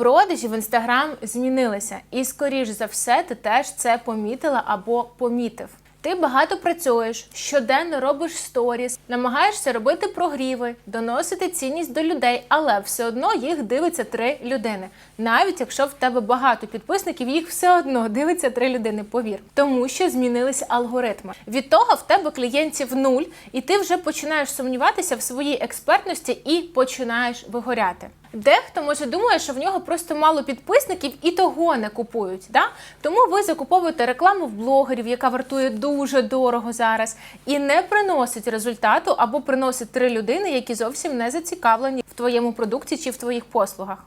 Продажі в інстаграм змінилися, і скоріш за все, ти теж це помітила або помітив. Ти багато працюєш, щоденно робиш сторіс, намагаєшся робити прогріви, доносити цінність до людей, але все одно їх дивиться три людини. Навіть якщо в тебе багато підписників, їх все одно дивиться три людини. Повір, тому що змінилися алгоритми. Від того в тебе клієнтів нуль, і ти вже починаєш сумніватися в своїй експертності і починаєш вигоряти. Дехто може думає, що в нього просто мало підписників і того не купують. Да? Тому ви закуповуєте рекламу в блогерів, яка вартує дуже дорого зараз, і не приносить результату або приносить три людини, які зовсім не зацікавлені в твоєму продукті чи в твоїх послугах.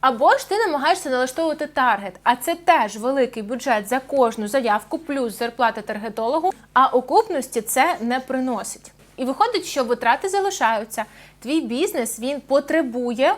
Або ж ти намагаєшся налаштовувати таргет, а це теж великий бюджет за кожну заявку, плюс зарплата таргетологу, а окупності це не приносить. І виходить, що витрати залишаються. Твій бізнес він потребує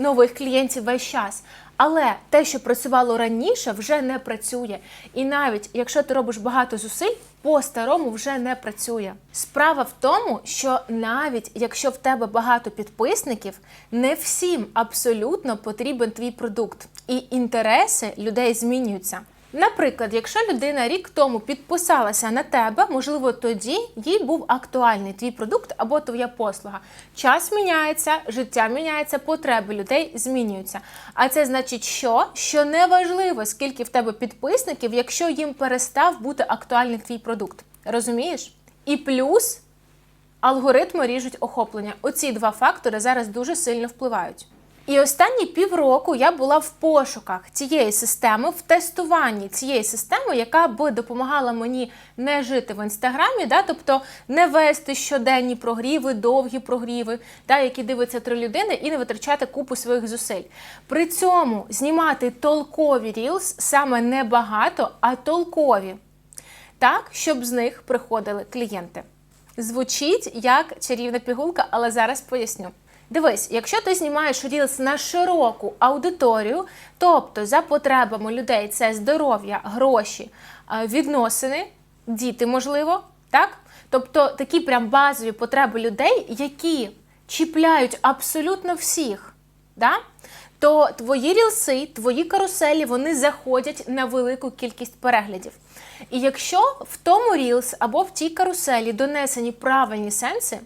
нових клієнтів весь час. Але те, що працювало раніше, вже не працює. І навіть якщо ти робиш багато зусиль, по-старому вже не працює. Справа в тому, що навіть якщо в тебе багато підписників, не всім абсолютно потрібен твій продукт, і інтереси людей змінюються. Наприклад, якщо людина рік тому підписалася на тебе, можливо, тоді їй був актуальний твій продукт або твоя послуга. Час міняється, життя міняється, потреби людей змінюються. А це значить, що? Що неважливо, скільки в тебе підписників, якщо їм перестав бути актуальний твій продукт. Розумієш? І плюс алгоритми ріжуть охоплення. Оці два фактори зараз дуже сильно впливають. І останні півроку я була в пошуках цієї системи, в тестуванні цієї системи, яка би допомагала мені не жити в інстаграмі, да, тобто не вести щоденні прогріви, довгі прогріви, да, які дивиться три людини, і не витрачати купу своїх зусиль. При цьому знімати толкові рілс саме не багато, а толкові, так, щоб з них приходили клієнти. Звучить як чарівна пігулка, але зараз поясню. Дивись, якщо ти знімаєш рілс на широку аудиторію, тобто за потребами людей це здоров'я, гроші, е, відносини, діти, можливо, так? Тобто такі прям базові потреби людей, які чіпляють абсолютно всіх, да? то твої рілси, твої каруселі вони заходять на велику кількість переглядів. І якщо в тому рілс або в тій каруселі донесені правильні сенси,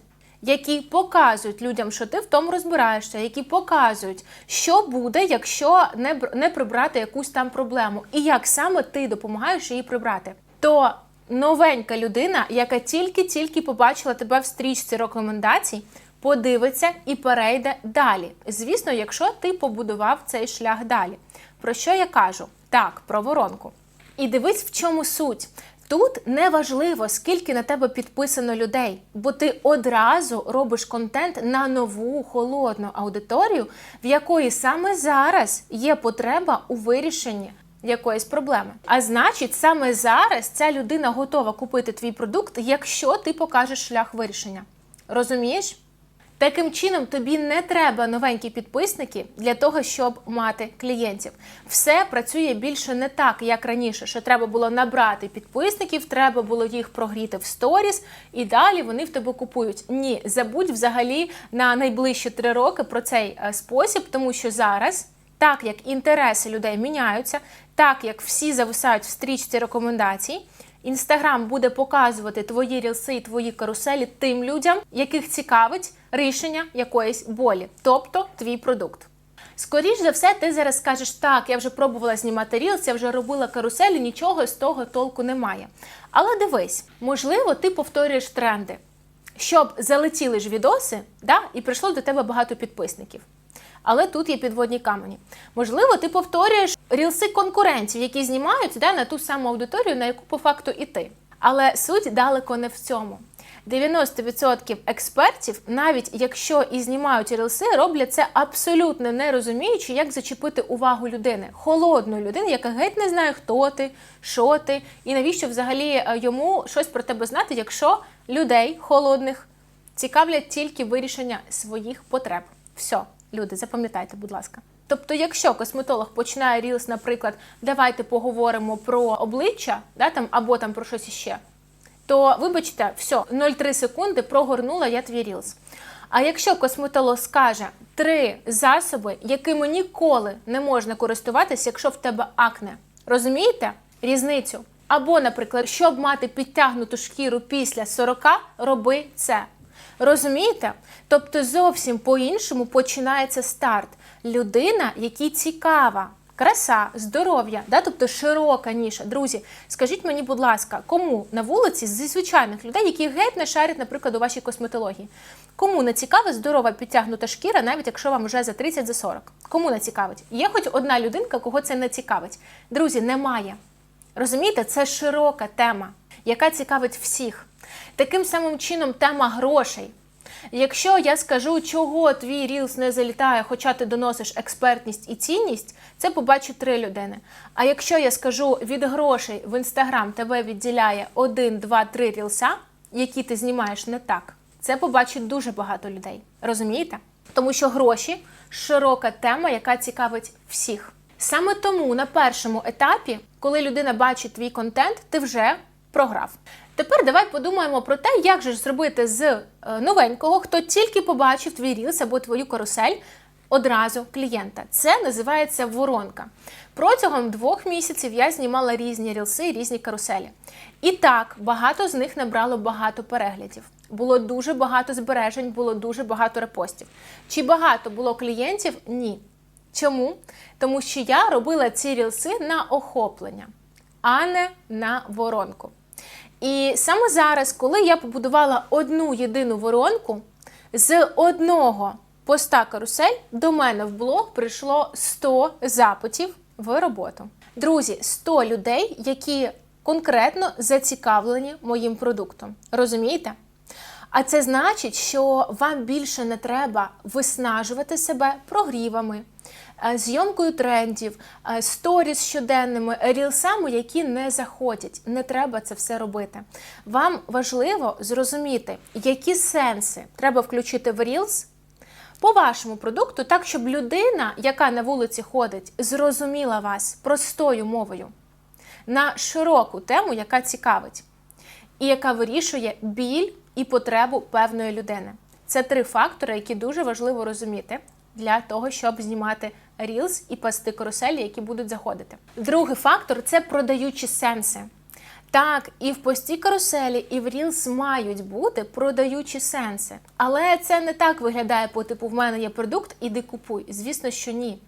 які показують людям, що ти в тому розбираєшся, які показують, що буде, якщо не, не прибрати якусь там проблему, і як саме ти допомагаєш її прибрати, то новенька людина, яка тільки-тільки побачила тебе в стрічці рекомендацій, подивиться і перейде далі. Звісно, якщо ти побудував цей шлях далі. Про що я кажу? Так, про воронку. І дивись, в чому суть. Тут не важливо, скільки на тебе підписано людей, бо ти одразу робиш контент на нову холодну аудиторію, в якої саме зараз є потреба у вирішенні якоїсь проблеми. А значить, саме зараз ця людина готова купити твій продукт, якщо ти покажеш шлях вирішення. Розумієш? Таким чином, тобі не треба новенькі підписники для того, щоб мати клієнтів. Все працює більше не так, як раніше, що треба було набрати підписників, треба було їх прогріти в сторіс, і далі вони в тебе купують. Ні, забудь взагалі на найближчі три роки про цей е, спосіб, тому що зараз. Так як інтереси людей міняються, так як всі зависають в стрічці рекомендацій, Інстаграм буде показувати твої рілси і твої каруселі тим людям, яких цікавить рішення якоїсь болі, тобто твій продукт. Скоріш за все, ти зараз скажеш, так, я вже пробувала знімати рілс, я вже робила каруселі, нічого з того толку немає. Але дивись, можливо, ти повторюєш тренди, щоб залетіли ж відоси, да, і прийшло до тебе багато підписників. Але тут є підводні камені. Можливо, ти повторюєш рілси конкурентів, які знімають да, на ту саму аудиторію, на яку по факту і ти. Але суть далеко не в цьому. 90% експертів, навіть якщо і знімають рілси, роблять це абсолютно не розуміючи, як зачепити увагу людини, холодної людини, яка геть не знає, хто ти, що ти, і навіщо взагалі е, йому щось про тебе знати, якщо людей холодних цікавлять тільки вирішення своїх потреб. Все, люди, запам'ятайте, будь ласка. Тобто, якщо косметолог починає рілс, наприклад, давайте поговоримо про обличчя, да, там, або там про щось іще, то вибачте, все, 0,3 секунди прогорнула я твій рілс. А якщо косметолог скаже, три засоби, якими ніколи не можна користуватися, якщо в тебе акне. Розумієте різницю? Або, наприклад, щоб мати підтягнуту шкіру після 40, роби це. Розумієте? Тобто зовсім по-іншому починається старт. Людина, якій цікава. Краса, здоров'я, да? тобто широка ніша. Друзі, скажіть мені, будь ласка, кому на вулиці зі звичайних людей, які геть не шарять, наприклад, у вашій косметології, кому не цікава здорова підтягнута шкіра, навіть якщо вам вже за 30 за 40? Кому не цікавить? Є хоч одна людинка, кого це не цікавить. Друзі, немає. Розумієте, це широка тема, яка цікавить всіх. Таким самим чином, тема грошей. Якщо я скажу, чого твій рілс не залітає, хоча ти доносиш експертність і цінність, це побачить три людини. А якщо я скажу від грошей в інстаграм тебе відділяє один, два, три рілса, які ти знімаєш не так, це побачить дуже багато людей. Розумієте? Тому що гроші широка тема, яка цікавить всіх. Саме тому на першому етапі, коли людина бачить твій контент, ти вже програв. Тепер давай подумаємо про те, як же зробити з е, новенького, хто тільки побачив твій рілс або твою карусель, одразу клієнта. Це називається воронка. Протягом двох місяців я знімала різні рілси, різні каруселі. І так, багато з них набрало багато переглядів. Було дуже багато збережень, було дуже багато репостів. Чи багато було клієнтів? Ні. Чому? Тому що я робила ці рілси на охоплення, а не на воронку. І саме зараз, коли я побудувала одну єдину воронку, з одного поста карусель до мене в блог прийшло 100 запитів в роботу. Друзі, 100 людей, які конкретно зацікавлені моїм продуктом. Розумієте? А це значить, що вам більше не треба виснажувати себе прогрівами, зйомкою трендів, е, сторіс щоденними, рілсами, які не заходять. Не треба це все робити. Вам важливо зрозуміти, які сенси треба включити в рілс по вашому продукту, так щоб людина, яка на вулиці ходить, зрозуміла вас простою мовою на широку тему, яка цікавить, і яка вирішує біль і потребу певної людини. Це три фактори, які дуже важливо розуміти для того, щоб знімати Reels і пасти каруселі, які будуть заходити. Другий фактор це продаючі сенси. Так, і в пості каруселі, і в Reels мають бути продаючі сенси. Але це не так виглядає по типу в мене є продукт, іди купуй. Звісно, що ні.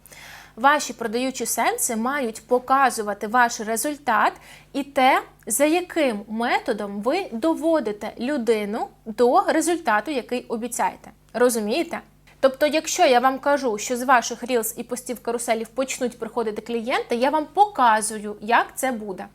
Ваші продаючі сенси мають показувати ваш результат і те, за яким методом ви доводите людину до результату, який обіцяєте. Розумієте? Тобто, якщо я вам кажу, що з ваших рілс і постів каруселів почнуть приходити клієнти, я вам показую, як це буде.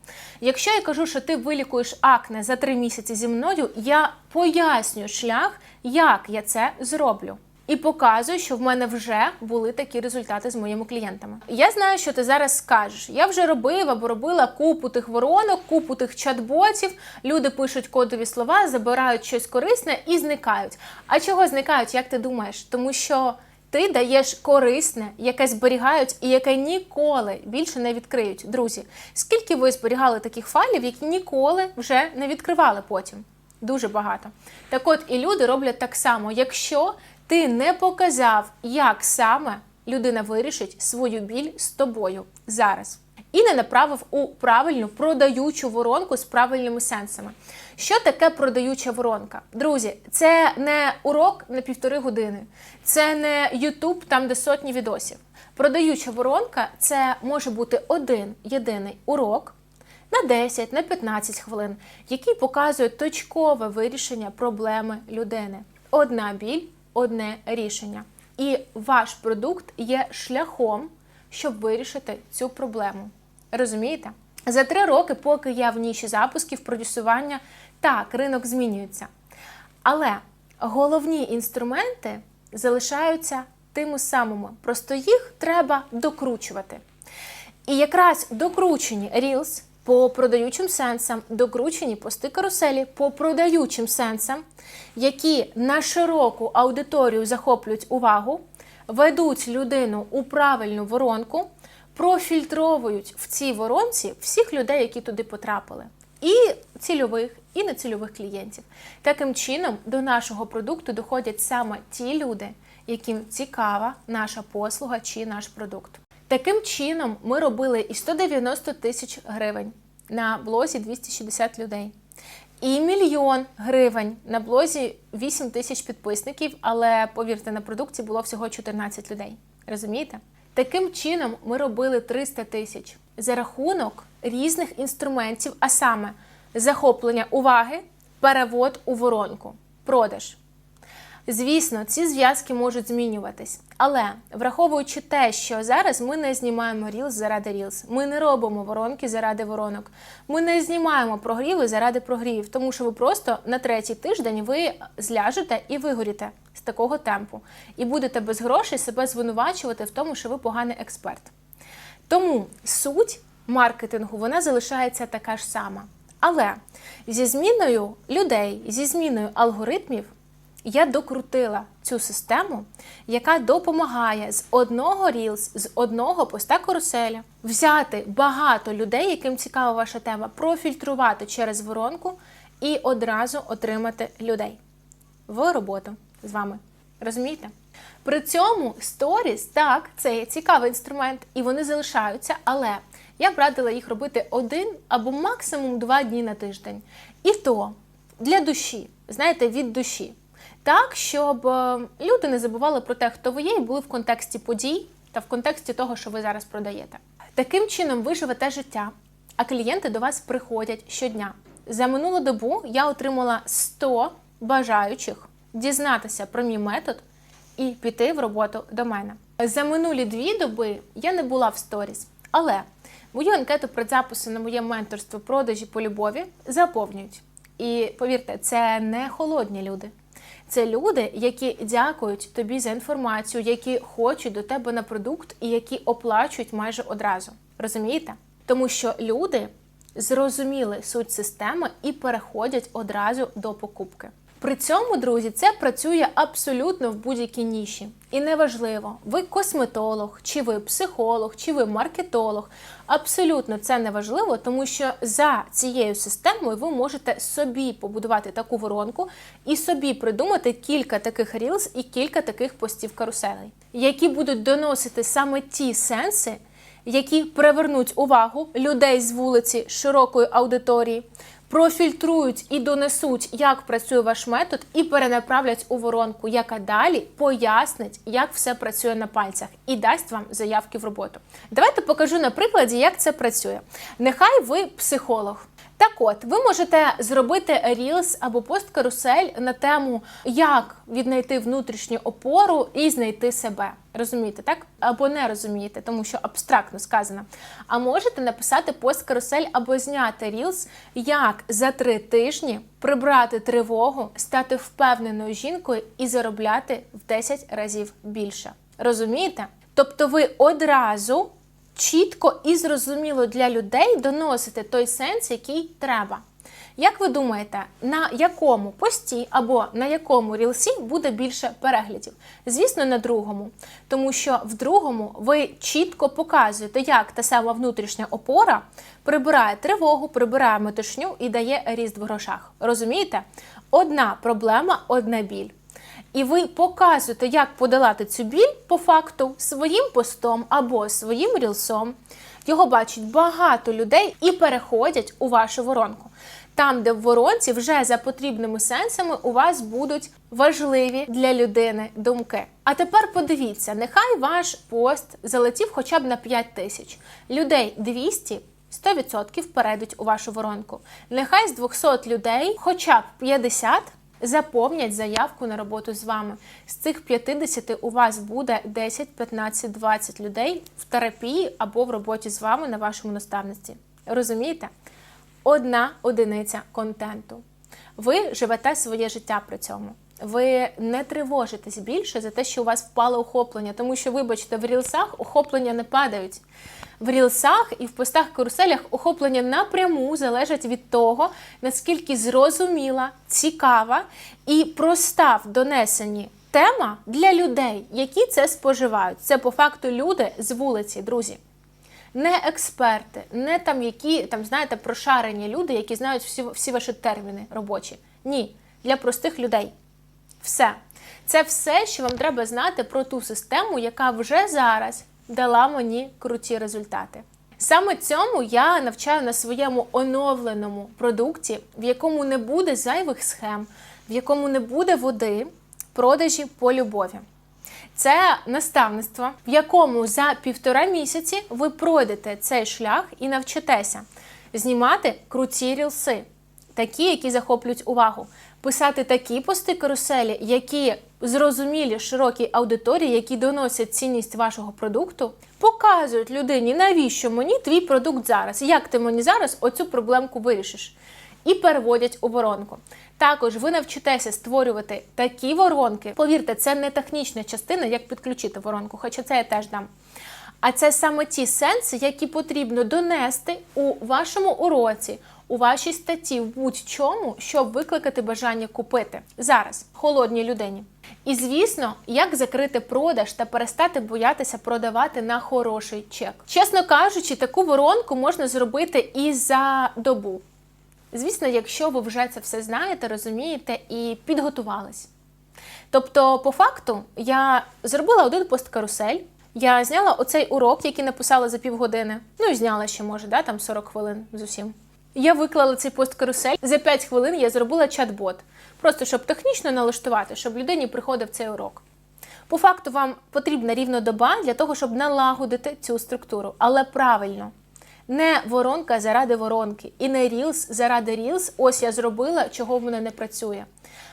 Якщо я кажу, що ти вилікуєш акне за три місяці зі мною, я пояснюю шлях, як я це зроблю. І показую, що в мене вже були такі результати з моїми клієнтами. Я знаю, що ти зараз скажеш. Я вже робив або робила купу тих воронок, купу тих чат-ботів. Люди пишуть кодові слова, забирають щось корисне і зникають. А чого зникають, як ти думаєш? Тому що ти даєш корисне, яке зберігають і яке ніколи більше не відкриють. Друзі, скільки ви зберігали таких файлів, які ніколи вже не відкривали потім? Дуже багато. Так от і люди роблять так само, якщо ти не показав, як саме людина вирішить свою біль з тобою зараз. І не направив у правильну продаючу воронку з правильними сенсами. Що таке продаюча воронка? Друзі, це не урок на півтори години, це не Ютуб, там де сотні відосів. Продаюча воронка це може бути один єдиний урок на 10, на 15 хвилин, який показує точкове вирішення проблеми людини. Одна біль одне рішення. І ваш продукт є шляхом, щоб вирішити цю проблему. Розумієте? За три роки, поки я в ніші запусків, продюсування, так, ринок змінюється. Але головні інструменти залишаються тими самими. Просто їх треба докручувати. І якраз докручені Reels по продаючим сенсам, докручені пости каруселі по продаючим сенсам, які на широку аудиторію захоплюють увагу, ведуть людину у правильну воронку, профільтровують в цій воронці всіх людей, які туди потрапили. І цільових, і нецільових клієнтів. Таким чином, до нашого продукту доходять саме ті люди, яким цікава наша послуга чи наш продукт. Таким чином, ми робили і 190 тисяч гривень на блозі 260 людей. І мільйон гривень на блозі 8 тисяч підписників, але повірте, на продукті було всього 14 людей. Розумієте? Таким чином ми робили 300 тисяч за рахунок різних інструментів, а саме захоплення уваги, перевод у воронку, продаж. Звісно, ці зв'язки можуть змінюватись, але враховуючи те, що зараз ми не знімаємо Reels заради Reels, ми не робимо воронки заради воронок, ми не знімаємо прогріви заради прогрівів, тому що ви просто на третій тиждень ви зляжете і вигоріте з такого темпу, і будете без грошей себе звинувачувати в тому, що ви поганий експерт. Тому суть маркетингу вона залишається така ж сама. Але зі зміною людей, зі зміною алгоритмів я докрутила цю систему, яка допомагає з одного Reels, з одного поста каруселя взяти багато людей, яким цікава ваша тема, профільтрувати через воронку і одразу отримати людей в роботу з вами. Розумієте? При цьому сторіс, так, це є цікавий інструмент, і вони залишаються, але я б радила їх робити один або максимум два дні на тиждень. І то для душі, знаєте, від душі. Так, щоб е, люди не забували про те, хто ви є, і були в контексті подій та в контексті того, що ви зараз продаєте. Таким чином, ви живете життя, а клієнти до вас приходять щодня. За минулу добу я отримала 100 бажаючих дізнатися про мій метод і піти в роботу до мене. За минулі дві доби я не була в сторіс, але мою анкету предзапису на моє менторство продажі по любові заповнюють. І повірте, це не холодні люди. Це люди, які дякують тобі за інформацію, які хочуть до тебе на продукт і які оплачують майже одразу. Розумієте? Тому що люди зрозуміли суть системи і переходять одразу до покупки. При цьому, друзі, це працює абсолютно в будь-якій ніші. І неважливо, ви косметолог, чи ви психолог, чи ви маркетолог. Абсолютно це не важливо, тому що за цією системою ви можете собі побудувати таку воронку і собі придумати кілька таких рілз і кілька таких постів каруселей, які будуть доносити саме ті сенси, які привернуть увагу людей з вулиці широкої аудиторії, профільтрують і донесуть, як працює ваш метод, і перенаправлять у воронку, яка далі пояснить, як все працює на пальцях, і дасть вам заявки в роботу. Давайте покажу на прикладі, як це працює. Нехай ви психолог. Так от, ви можете зробити рілс або пост карусель на тему, як віднайти внутрішню опору і знайти себе. Розумієте, так? Або не розумієте, тому що абстрактно сказано. А можете написати пост карусель або зняти рілс, як за три тижні прибрати тривогу, стати впевненою жінкою і заробляти в 10 разів більше. Розумієте? Тобто ви одразу чітко і зрозуміло для людей доносите той сенс, який треба. Як ви думаєте, на якому пості або на якому рілсі буде більше переглядів? Звісно, на другому. Тому що в другому ви чітко показуєте, як та сама внутрішня опора прибирає тривогу, прибирає метушню і дає ріст в грошах. Розумієте? Одна проблема, одна біль. І ви показуєте, як подолати цю біль по факту своїм постом або своїм рілсом. Його бачить багато людей і переходять у вашу воронку. Там, де в воронці, вже за потрібними сенсами у вас будуть важливі для людини думки. А тепер подивіться, нехай ваш пост залетів хоча б на 5 тисяч. Людей 200 100% перейдуть у вашу воронку. Нехай з 200 людей, хоча б 50 заповнять заявку на роботу з вами. З цих 50 у вас буде 10, 15, 20 людей в терапії або в роботі з вами на вашому наставництві. Розумієте? Одна одиниця контенту. Ви живете своє життя при цьому. Ви не тривожитесь більше за те, що у вас впало охоплення, тому що, вибачте, в рілсах охоплення не падають. В рілсах і в постах каруселях охоплення напряму залежать від того, наскільки зрозуміла, цікава і проста в донесенні тема для людей, які це споживають. Це по факту люди з вулиці, друзі. Не експерти, не там які там, знаєте, прошарені люди, які знають всі, всі ваші терміни робочі. Ні, для простих людей. Все. Це все, що вам треба знати про ту систему, яка вже зараз дала мені круті результати. Саме цьому я навчаю на своєму оновленому продукті, в якому не буде зайвих схем, в якому не буде води, продажі по любові. Це наставництво, в якому за півтора місяці ви пройдете цей шлях і навчитеся знімати круті рілси, такі, які захоплюють увагу, писати такі пости каруселі, які зрозумілі широкій аудиторії, які доносять цінність вашого продукту, показують людині, навіщо мені твій продукт зараз, як ти мені зараз оцю проблемку вирішиш. І переводять у воронку. Також ви навчитеся створювати такі воронки. Повірте, це не технічна частина, як підключити воронку, хоча це я теж дам. А це саме ті сенси, які потрібно донести у вашому уроці, у вашій статті, в будь-чому, щоб викликати бажання купити зараз холодній людині. І звісно, як закрити продаж та перестати боятися продавати на хороший чек. Чесно кажучи, таку воронку можна зробити і за добу. Звісно, якщо ви вже це все знаєте, розумієте і підготувались. Тобто, по факту, я зробила один пост карусель. Я зняла оцей урок, який написала за півгодини. Ну і зняла ще, може, да, там 40 хвилин з усім. Я виклала цей пост карусель. За 5 хвилин я зробила чат-бот. Просто щоб технічно налаштувати, щоб людині приходив цей урок. По факту, вам потрібна рівно доба для того, щоб налагодити цю структуру, але правильно. Не воронка заради воронки, і не рілс заради рілс. Ось я зробила, чого в мене не працює.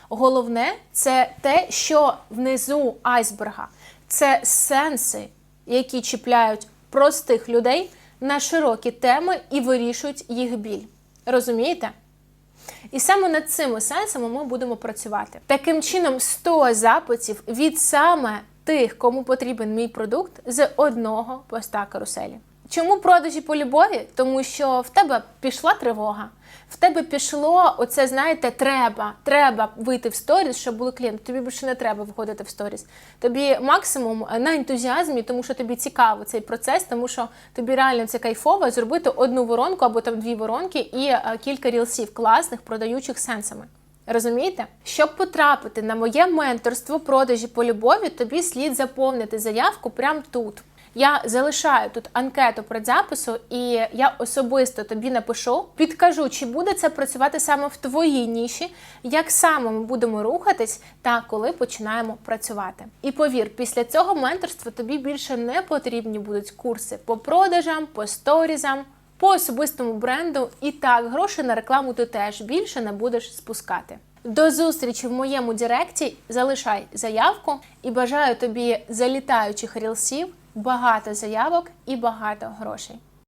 Головне це те, що внизу айсберга. Це сенси, які чіпляють простих людей на широкі теми і вирішують їх біль. Розумієте? І саме над цими сенсами ми будемо працювати. Таким чином, 100 запитів від саме тих, кому потрібен мій продукт, з одного поста каруселі. Чому продажі по любові? Тому що в тебе пішла тривога, в тебе пішло оце, знаєте, треба, треба вийти в сторіс, щоб були клієнти. Тобі більше не треба виходити в сторіс. Тобі максимум на ентузіазмі, тому що тобі цікаво цей процес, тому що тобі реально це кайфово зробити одну воронку або там дві воронки і е, кілька рілсів класних, продаючих сенсами. Розумієте? Щоб потрапити на моє менторство продажі по любові, тобі слід заповнити заявку прямо тут. Я залишаю тут анкету предзапису, і я особисто тобі напишу, підкажу, чи буде це працювати саме в твоїй ніші, як саме ми будемо рухатись та коли починаємо працювати. І повір, після цього менторства тобі більше не потрібні будуть курси по продажам, по сторізам, по особистому бренду. І так, гроші на рекламу ти теж більше не будеш спускати. До зустрічі в моєму Директі. Залишай заявку і бажаю тобі залітаючих рілсів, багато заявок і багато грошей.